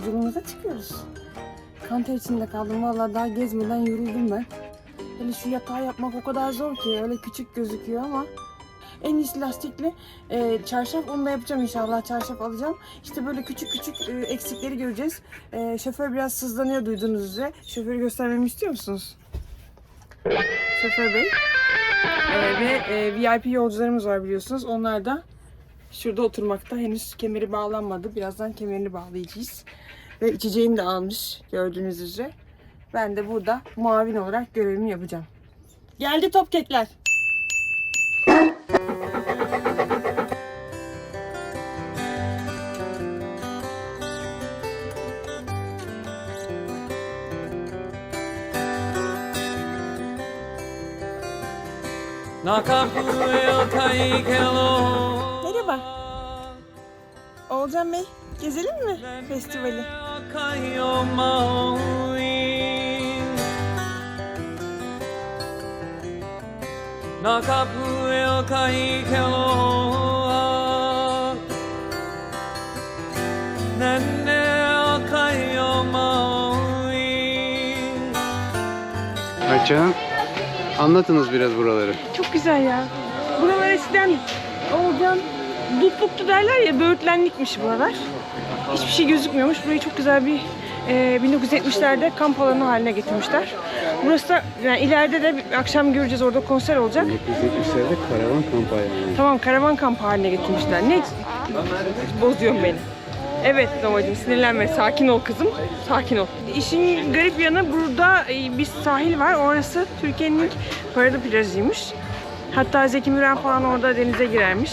yolculuğumuza çıkıyoruz. Kanter içinde kaldım. Vallahi daha gezmeden yoruldum ben. Hele şu yatağı yapmak o kadar zor ki. Öyle küçük gözüküyor ama en iyisi lastikli e, çarşaf. Onu da yapacağım inşallah. Çarşaf alacağım. İşte böyle küçük küçük e, eksikleri göreceğiz. E, şoför biraz sızlanıyor duyduğunuz üzere. Şoförü göstermemi istiyor musunuz? Şoför bey. E, ve e, VIP yolcularımız var biliyorsunuz. Onlar da şurada oturmakta. Henüz kemeri bağlanmadı. Birazdan kemerini bağlayacağız. Ve içeceğini de almış gördüğünüz üzere. Ben de burada muavin olarak görevimi yapacağım. Geldi top kekler. Merhaba. Oğulcan Bey, gezelim mi festivali? Ayça, anlatınız biraz buraları. Çok güzel ya. Buralar eskiden Oğulcan dutluktu derler ya böğürtlenlikmiş buralar. Hiçbir şey gözükmüyormuş. Burayı çok güzel bir e, 1970'lerde kamp alanı haline getirmişler. Burası da yani ileride de bir akşam göreceğiz orada konser olacak. 1970'lerde karavan kampı yani. Tamam karavan kampı haline getirmişler. Ne bozuyorsun beni. Evet Novacığım sinirlenme. Sakin ol kızım. Sakin ol. İşin garip yanı burada e, bir sahil var. Orası Türkiye'nin ilk paralı plajıymış. Hatta Zeki Müren falan orada denize girermiş.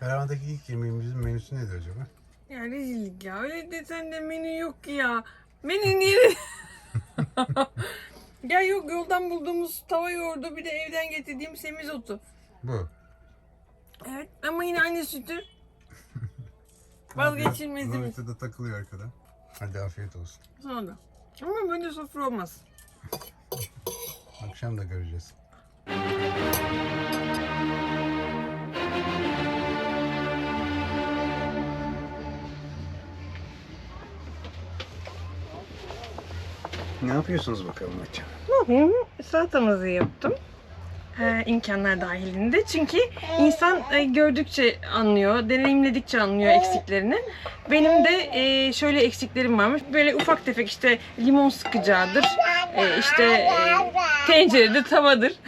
Karavandaki ilk yemeğimizin menüsü nedir acaba? Ya rezillik ya. Öyle desen de menü yok ki ya. Menü niye? ya yok yoldan bulduğumuz tava yoğurdu bir de evden getirdiğim semizotu. Bu. Evet ama yine aynı sütü. Vazgeçilmezimiz. Nurita da takılıyor arkada. Hadi afiyet olsun. Sonra. Ama böyle sofra olmaz. Akşam da göreceğiz. Ne yapıyorsunuz bakalım Ayça? Ne yapayım? Salatamızı yaptım. Ee, imkanlar dahilinde. Çünkü insan e, gördükçe anlıyor, deneyimledikçe anlıyor eksiklerini. Benim de e, şöyle eksiklerim varmış. Böyle ufak tefek işte limon sıkacağıdır. E, işte e, tencerede tavadır.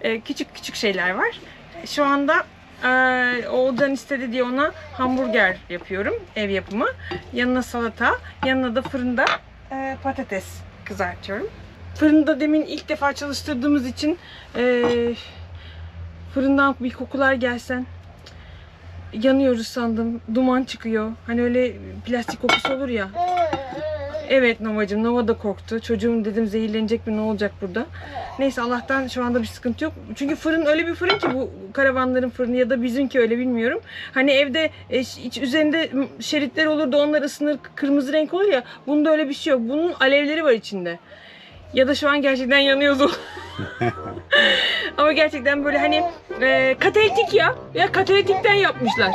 E, küçük küçük şeyler var. Şu anda e, Oğulcan istedi diye ona hamburger yapıyorum. Ev yapımı. Yanına salata. Yanına da fırında e, patates kızartıyorum. Fırında demin ilk defa çalıştırdığımız için e, fırından bir kokular gelsen yanıyoruz sandım. Duman çıkıyor. Hani öyle plastik kokusu olur ya. Evet Novacım, Nova da korktu. Çocuğum dedim zehirlenecek mi ne olacak burada. Neyse Allah'tan şu anda bir sıkıntı yok. Çünkü fırın öyle bir fırın ki bu karavanların fırını ya da bizimki öyle bilmiyorum. Hani evde e, üzerinde şeritler olur da onlar ısınır kırmızı renk olur ya. Bunda öyle bir şey yok. Bunun alevleri var içinde. Ya da şu an gerçekten yanıyoruz o. Ama gerçekten böyle hani e, katalitik ya. Ya katalitikten yapmışlar.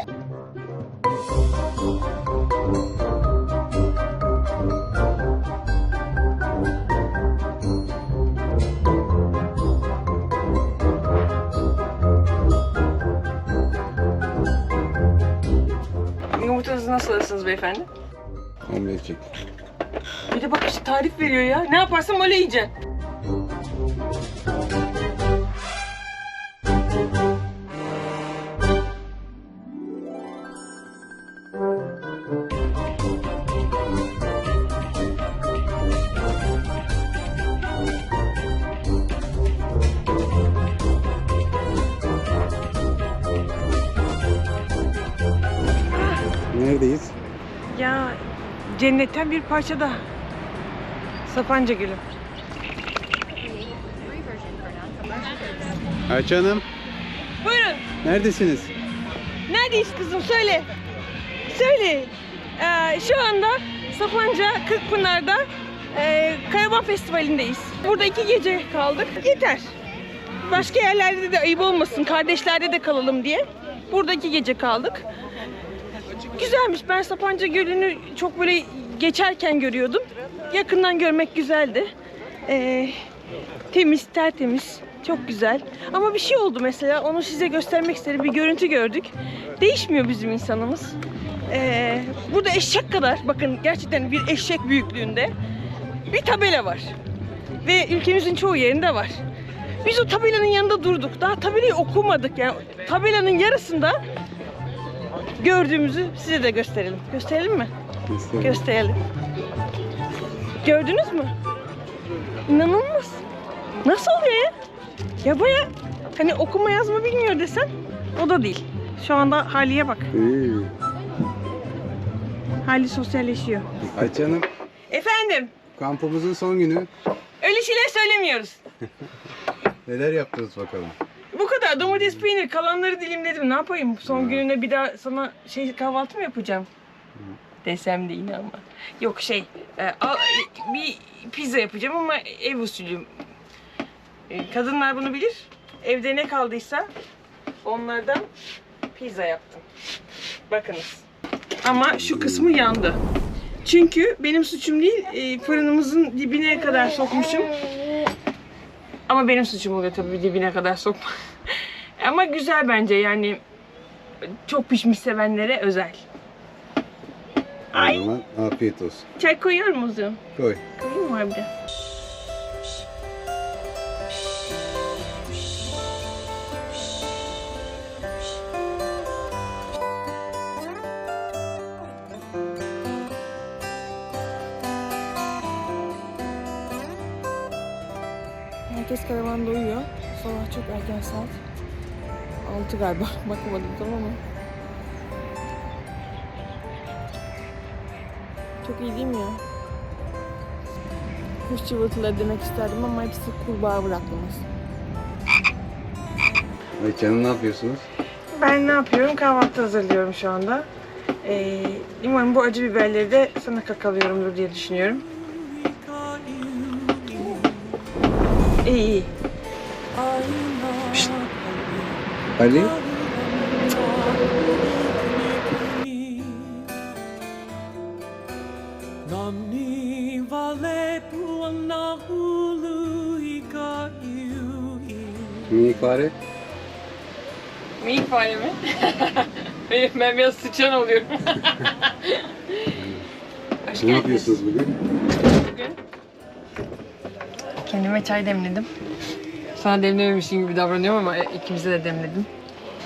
Yumurtanızı nasıl alırsınız beyefendi? Omletçik. Bir de bak işte tarif veriyor ya. Ne yaparsam öyle yiyeceksin. Cennetten bir parça daha. Sapanca Gölü. Ayça Hanım, Buyurun. neredesiniz? Neredeyiz kızım söyle. Söyle. Ee, şu anda Sapanca Kırkpınar'da e, Karavan Festivali'ndeyiz. Burada iki gece kaldık. Yeter. Başka yerlerde de ayıp olmasın. Kardeşlerde de kalalım diye. Burada iki gece kaldık. Güzelmiş. Ben Sapanca Gölü'nü çok böyle geçerken görüyordum. Yakından görmek güzeldi. Ee, temiz, tertemiz. Çok güzel. Ama bir şey oldu mesela. Onu size göstermek istedim. Bir görüntü gördük. Değişmiyor bizim insanımız. Ee, burada eşek kadar, bakın gerçekten bir eşek büyüklüğünde bir tabela var. Ve ülkemizin çoğu yerinde var. Biz o tabelanın yanında durduk. Daha tabelayı okumadık. Yani tabelanın yarısında gördüğümüzü size de gösterelim. Gösterelim mi? Gösterelim. Gördünüz mü? İnanılmaz. Nasıl oluyor ya? Ya baya hani okuma yazma bilmiyor desen o da değil. Şu anda Hali'ye bak. Ee, Hali sosyalleşiyor. Ayça Hanım, Efendim, kampımızın son günü. öyle şeyler söylemiyoruz. Neler yaptınız bakalım? Bu kadar domates peynir kalanları dilimledim. Ne yapayım? Son gününe bir daha sana şey kahvaltı mı yapacağım? Desem de inanma. Yok şey, e, al- bir pizza yapacağım ama ev usulü. E, kadınlar bunu bilir. Evde ne kaldıysa onlardan pizza yaptım. Bakınız. Ama şu kısmı yandı. Çünkü benim suçum değil, e, fırınımızın dibine kadar sokmuşum. Ama benim suçum oluyor tabii dibine kadar sokma. Ama güzel bence yani çok pişmiş sevenlere özel. Ay. O zaman afiyet olsun. Çay koyuyor musun? Koy. Koyayım mı harbiden? Herkes karavanda uyuyor. Sabah çok erken saat. 6 galiba. Bakmadım tamam mı? Çok iyi değil mi ya? Kuş cıvıltıları demek isterdim ama hepsi kurbağa bırakmamız. Ayça Hanım ne yapıyorsunuz? Ben ne yapıyorum? Kahvaltı hazırlıyorum şu anda. Ee, umarım bu acı biberleri de sana kakalıyorumdur diye düşünüyorum. İyi iyi. Ali? Minik fare? Minik fare mi? Benim, ben biraz sıçan oluyorum. Ne yapıyorsunuz bugün? Bugün kendime çay demledim. Sana demlememişim gibi davranıyorum ama ikimize de demledim.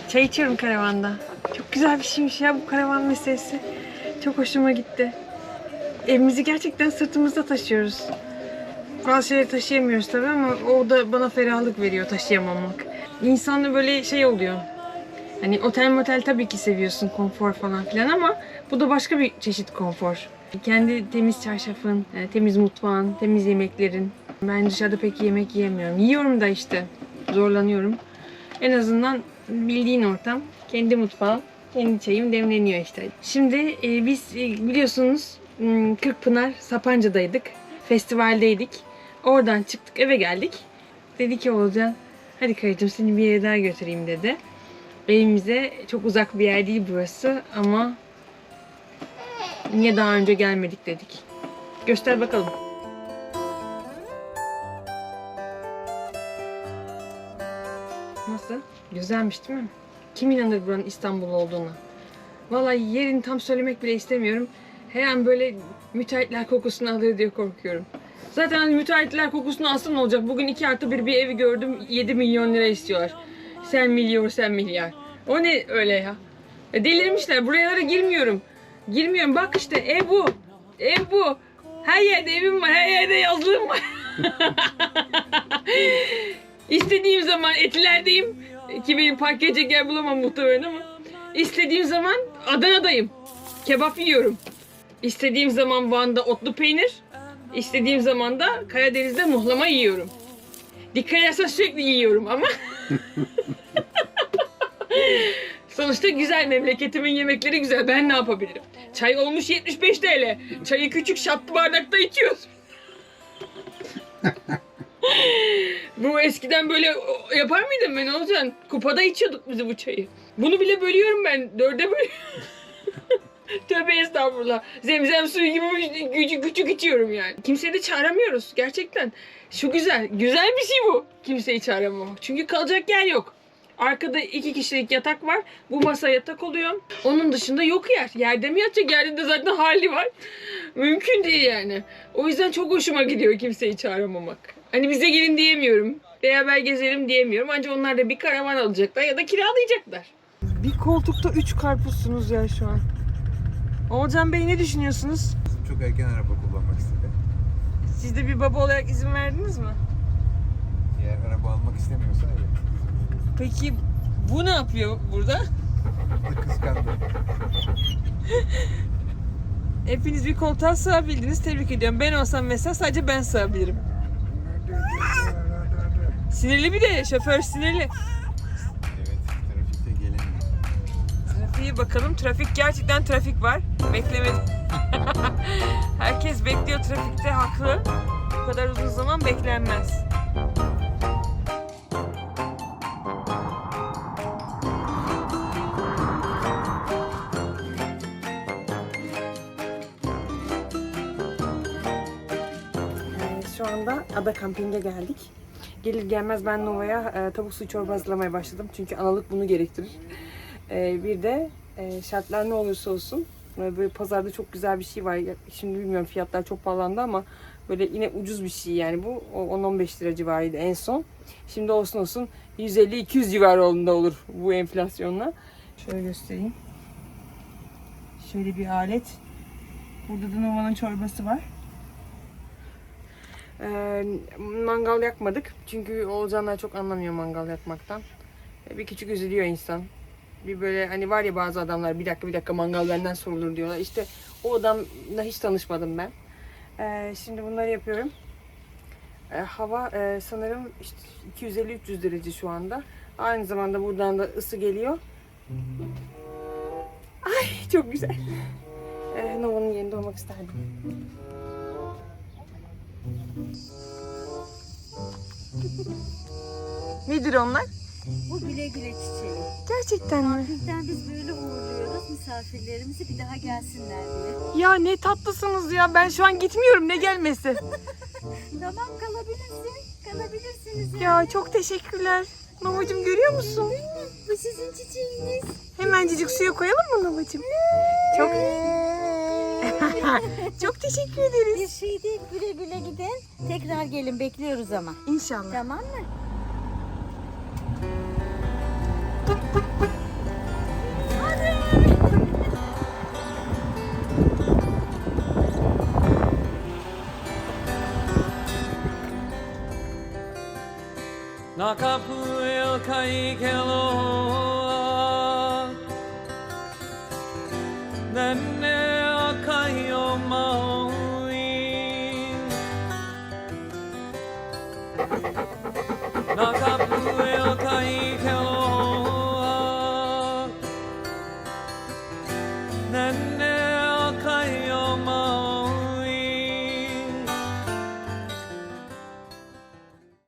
Çay içiyorum karavanda. Çok güzel bir şeymiş ya bu karavan meselesi. Çok hoşuma gitti. Evimizi gerçekten sırtımızda taşıyoruz. Bazı şeyleri taşıyamıyoruz tabii ama o da bana ferahlık veriyor taşıyamamak. İnsanla böyle şey oluyor. Hani otel motel tabii ki seviyorsun konfor falan filan ama bu da başka bir çeşit konfor. Kendi temiz çarşafın, e, temiz mutfağın, temiz yemeklerin. Ben dışarıda pek yemek yiyemiyorum. Yiyorum da işte zorlanıyorum. En azından bildiğin ortam, kendi mutfağım, kendi çayım demleniyor işte. Şimdi e, biz e, biliyorsunuz m, Kırkpınar Sapanca'daydık. Festivaldeydik. Oradan çıktık eve geldik. Dedi ki Oğulcan hadi karıcığım seni bir yere daha götüreyim dedi. Evimize çok uzak bir yer değil burası ama niye daha önce gelmedik dedik. Göster bakalım. Güzelmiş değil mi? Kim inanır buranın İstanbul olduğuna? Vallahi yerini tam söylemek bile istemiyorum. Her an böyle müteahhitler kokusunu alır diye korkuyorum. Zaten hani müteahhitler kokusunu alsın ne olacak? Bugün 2 artı bir bir evi gördüm 7 milyon lira istiyorlar. Sen milyon sen milyar. O ne öyle ya? E delirmişler. Buralara girmiyorum. Girmiyorum. Bak işte ev bu. Ev bu. Her yerde evim var. Her yerde yazlığım var. İstediğim zaman etilerdeyim. Ki benim park edecek yer bulamam muhtemelen ama. İstediğim zaman Adana'dayım. Kebap yiyorum. İstediğim zaman Van'da otlu peynir, istediğim zaman da Karadeniz'de muhlama yiyorum. Dikkat edersen sürekli yiyorum ama Sonuçta güzel memleketimin yemekleri güzel. Ben ne yapabilirim? Çay olmuş 75 TL. Çayı küçük şatlı bardakta içiyoruz. bu eskiden böyle yapar mıydın ben Olcan? Kupada içiyorduk biz bu çayı. Bunu bile bölüyorum ben. Dörde bölüyorum. Tövbe estağfurullah. Zemzem suyu gibi küçük küçük içiyorum yani. Kimseyi de çağıramıyoruz gerçekten. Şu güzel. Güzel bir şey bu. Kimseyi çağıramamak. Çünkü kalacak yer yok. Arkada iki kişilik yatak var. Bu masa yatak oluyor. Onun dışında yok yer. Yerde mi yatacak? Yerde de zaten hali var. Mümkün değil yani. O yüzden çok hoşuma gidiyor kimseyi çağıramamak. Hani bize gelin diyemiyorum. Beraber gezelim diyemiyorum. Ancak onlar da bir karavan alacaklar ya da kiralayacaklar. Bir koltukta üç karpuzsunuz ya şu an. Oğulcan Bey ne düşünüyorsunuz? Kızım çok erken araba kullanmak istedi. Siz de bir baba olarak izin verdiniz mi? Eğer araba almak istemiyorsa evet. Peki bu ne yapıyor burada? Kıskandı. Hepiniz bir koltuğa sığabildiniz. Tebrik ediyorum. Ben olsam mesela sadece ben sığabilirim. Sinirli bir de şoför sinirli. Evet, trafikte gelemiyor. Trafiğe bakalım. Trafik gerçekten trafik var. Beklemedim. Herkes bekliyor trafikte haklı. Bu kadar uzun zaman beklenmez. Anda Ada Kamping'e geldik. Gelir gelmez ben Nova'ya e, tavuk suyu çorba hazırlamaya başladım. Çünkü analık bunu gerektirir. E, bir de e, şartlar ne olursa olsun e, böyle pazarda çok güzel bir şey var. Şimdi bilmiyorum fiyatlar çok pahalandı ama böyle yine ucuz bir şey yani bu. O 10-15 lira civarıydı en son. Şimdi olsun olsun 150-200 civarında olur bu enflasyonla. Şöyle göstereyim. Şöyle bir alet. Burada da Nova'nın çorbası var. Ee, mangal yakmadık. Çünkü Oğulcanlar çok anlamıyor mangal yakmaktan. Ee, Bir küçük üzülüyor insan. Bir böyle hani var ya bazı adamlar bir dakika bir dakika mangal benden sorulur diyorlar. İşte o adamla hiç tanışmadım ben. Ee, şimdi bunları yapıyorum. Ee, hava e, sanırım işte 250-300 derece şu anda. Aynı zamanda buradan da ısı geliyor. Ay çok güzel. Ee, Nova'nın yerinde olmak isterdim. Nedir onlar? Bu güle güle çiçeği. Gerçekten mi? Bizden biz böyle uğurluyoruz misafirlerimizi bir daha gelsinler diye. Ya ne tatlısınız ya. Ben şu an gitmiyorum. Ne gelmesi? Tamam kalabilirsin. Kalabilirsiniz. Ya çok teşekkürler. Novacım görüyor musun? Bu sizin çiçeğiniz. Hemencik suya koyalım mı Novacım? Çok çok teşekkür ederiz. Bir şey değil güle güle gidin. Tekrar gelin bekliyoruz ama. İnşallah. Tamam mı?